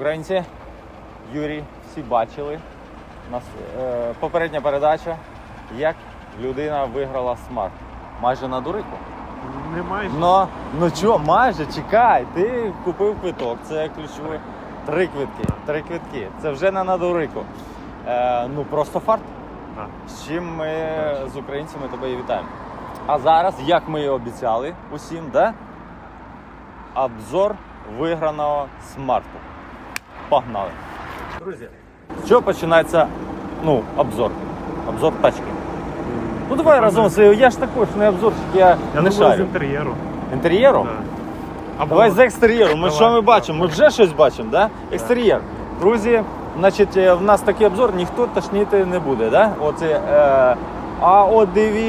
українці. Юрій, всі бачили. Нас, е, попередня передача, як людина виграла смарт. Майже на дурику. Не майже. Ну, ну чо, майже, чекай, ти купив квиток, це ключове. Три квитки, три квитки. Це вже не на дурику. Е, ну просто фарт. З чим ми з українцями тебе і вітаємо. А зараз, як ми і обіцяли усім, да? обзор виграного смарту. Погнали. Друзі, з чого починається ну, обзор? Обзор тачки. Ну давай разом з я ж також не обзорщик, я, Я не думаю, з інтер'єру. Інтер'єру? Да. Або Давай з екстер'єру. Ми Давай. що ми бачимо? Ми вже щось бачимо, да? Екстер'єр. Друзі, значить, е, в нас такий обзор, ніхто тошніти не буде, да? Оце, е, а от диві.